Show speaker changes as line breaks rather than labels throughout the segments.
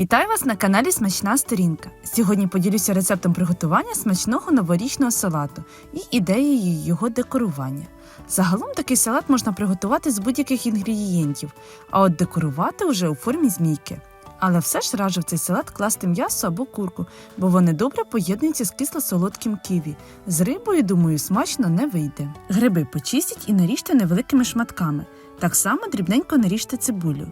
Вітаю вас на каналі Смачна Сторінка. Сьогодні поділюся рецептом приготування смачного новорічного салату і ідеєю його декорування. Загалом такий салат можна приготувати з будь-яких інгредієнтів, а от декорувати вже у формі змійки. Але все ж раджу в цей салат класти м'ясо або курку, бо вони добре поєднуються з кисло-солодким ківі. З рибою, думаю, смачно не вийде. Гриби почистіть і наріжте невеликими шматками. Так само дрібненько наріжте цибулю.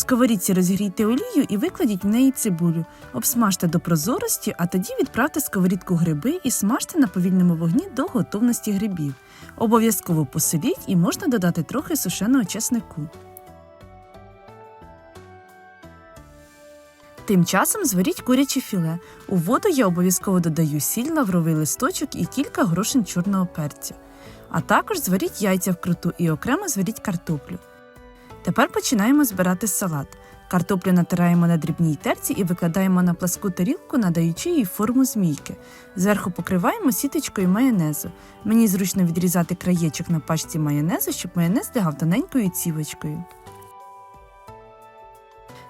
Сковорідці розігрійте олію і викладіть в неї цибулю. Обсмажте до прозорості, а тоді відправте сковорідку гриби і смажте на повільному вогні до готовності грибів. Обов'язково посоліть і можна додати трохи сушеного чеснику. Тим часом зваріть куряче філе. У воду я обов'язково додаю сіль, лавровий листочок і кілька горошин чорного перцю. А також зваріть яйця вкруту і окремо зваріть картоплю. Тепер починаємо збирати салат. Картоплю натираємо на дрібній терці і викладаємо на пласку тарілку, надаючи їй форму змійки. Зверху покриваємо сіточкою майонезу. Мені зручно відрізати краєчок на пачці майонезу, щоб майонез лягав тоненькою цівочкою.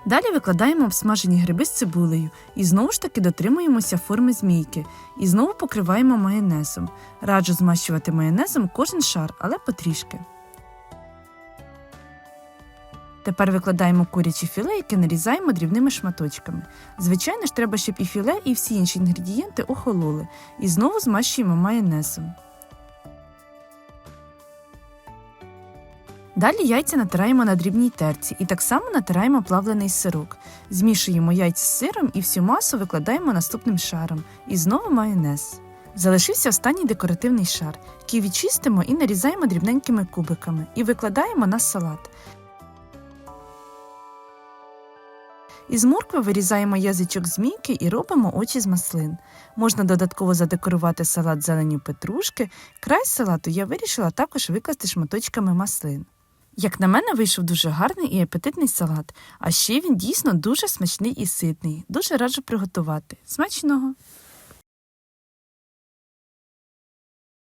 Далі викладаємо обсмажені гриби з цибулею і знову ж таки дотримуємося форми змійки. І знову покриваємо майонезом. Раджу змащувати майонезом кожен шар, але потрішки. Тепер викладаємо куряче філе, яке нарізаємо дрібними шматочками. Звичайно ж, треба, щоб і філе, і всі інші інгредієнти охололи. І знову змащуємо майонезом. Далі яйця натираємо на дрібній терці і так само натираємо плавлений сирок. Змішуємо яйця з сиром і всю масу викладаємо наступним шаром. І знову майонез. Залишився останній декоративний шар. Ківі чистимо і нарізаємо дрібненькими кубиками і викладаємо на салат. Із моркви вирізаємо язичок змійки і робимо очі з маслин. Можна додатково задекорувати салат зеленю петрушки. Край салату я вирішила також викласти шматочками маслин. Як на мене, вийшов дуже гарний і апетитний салат, а ще він дійсно дуже смачний і ситний. Дуже раджу приготувати. Смачного!